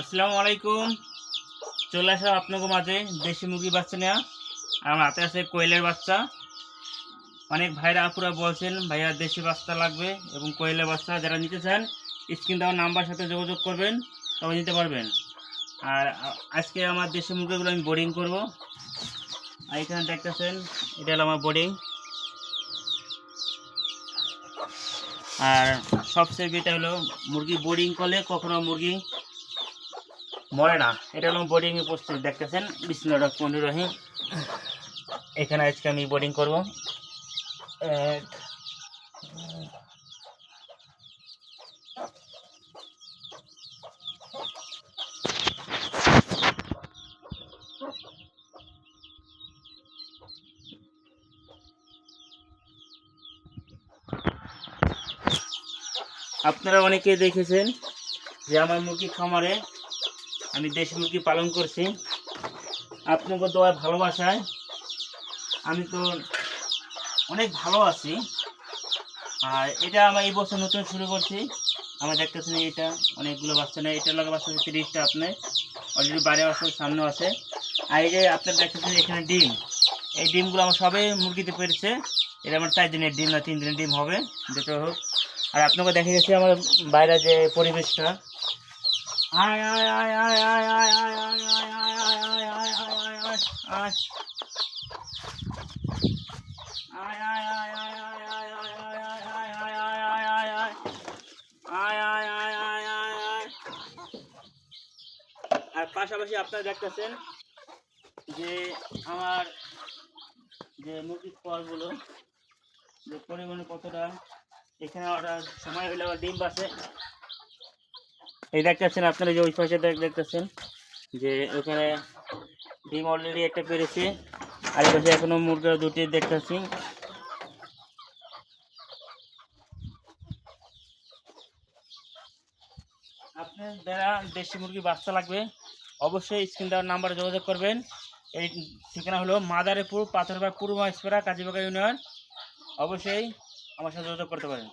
আসসালামু আলাইকুম। চলে আসলাম আপনাকে মাঝে দেশি মুরগি বাচ্চা নেওয়া আর আমার হাতে আছে কোয়েলের বাচ্চা। অনেক ভাইরা আপুরা বলছেন, ভাইয়া, দেশি বাচ্চা লাগবে এবং কোয়েলের বাচ্চা যারা নিতে চান, স্ক্রিন দেওয়ার নাম্বার সাথে যোগাযোগ করবেন তবে নিতে পারবেন। আর আজকে আমার দেশি মুরগিগুলো আমি বোর্ডিং করব। আর এখানে দেখতেছেন, এটা হলো আমার বোর্ডিং আর সবচেয়ে বেটা হলো মুরগি বোর্ডিং করলে কখনো মুরগি মরে না। এটা হলো বোর্ডিং এ প্রস্তুতি, দেখতেছেন? বিসমিল্লাহির রহমানির রহিম এখানে আজকে আমি বোর্ডিং করব। আপনারা অনেকে দেখেছেন যে আমার মুরগি খামারে আমি দেশি মুরগি পালন করছি। আপনাকে দেওয়ার ভালোবাসায়। আমি তো অনেক ভালো আছি। আর এটা আমার এই বছর নতুন শুরু করছি। আমার দেখতেছেন এটা অনেকগুলো বাচ্চা নেই এটা লাগা বাচ্চা তিরিশটা আপনার। অলরেডি বাইরে আছে, সামনেও আছে। আর এই যে আপনার দেখতেছেন এখানে ডিম। এই ডিমগুলো আমার সবে মুরগিতে পেরেছে। এটা আমার চার দিনের ডিম না, তিন দিনের ডিম হবে। যেটা হোক। আর আপনাকে দেখে গেছি আমার বাইরে যে পরিবেশটা। আয় আয় আয় আয় আয় আয় আয় আয় আয় আয় আয় আয় আয় আয় আয় আর পাশাপাশি আপনারা দেখতেছেন যে আমার যে মুরগির ফলগুলো যে পরিমাণে কতটা এখানে ওরা সময় হলে আবার ডিম বাসে এই দেখতেছেন, আপনারা যে ওই পাশে দেখ- দেখতেছেন যে ওখানে ডিম অলরেডি একটা পেরেছে, আর এই পাশে এখনও মুরগা দুটি দেখতেছি। আপনার যারা দেশি মুরগি বাচ্চা লাগবে, অবশ্যই স্ক্রিন দেওয়ার নাম্বারে যোগাযোগ করবেন। এই ঠিকানা হলো মাদারীপুর পাথরবাগ পূর্ব ইস্পাড়া কাজীবাগা ইউনিয়ন। অবশ্যই আমার সাথে যোগাযোগ করতে পারেন।